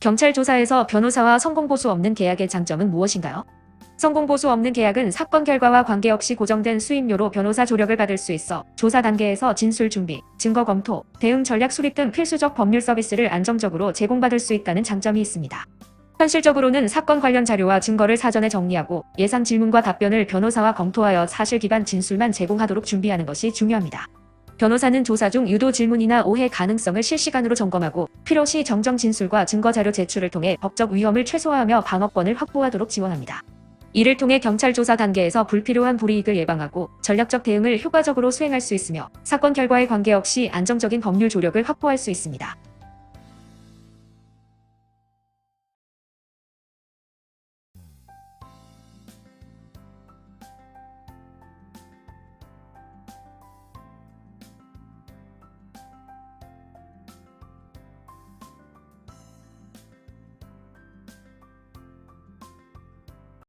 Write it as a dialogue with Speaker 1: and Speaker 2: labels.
Speaker 1: 경찰 조사에서 변호사와 성공보수 없는 계약의 장점은 무엇인가요? 성공보수 없는 계약은 사건 결과와 관계없이 고정된 수임료로 변호사 조력을 받을 수 있어 조사 단계에서 진술 준비, 증거 검토, 대응 전략 수립 등 필수적 법률 서비스를 안정적으로 제공받을 수 있다는 장점이 있습니다. 현실적으로는 사건 관련 자료와 증거를 사전에 정리하고 예상 질문과 답변을 변호사와 검토하여 사실 기반 진술만 제공하도록 준비하는 것이 중요합니다. 변호사는 조사 중 유도 질문이나 오해 가능성을 실시간으로 점검하고 필요시 정정 진술과 증거 자료 제출을 통해 법적 위험을 최소화하며 방어권을 확보하도록 지원합니다. 이를 통해 경찰 조사 단계에서 불필요한 불이익을 예방하고 전략적 대응을 효과적으로 수행할 수 있으며 사건 결과에 관계없이 안정적인 법률 조력을 확보할 수 있습니다.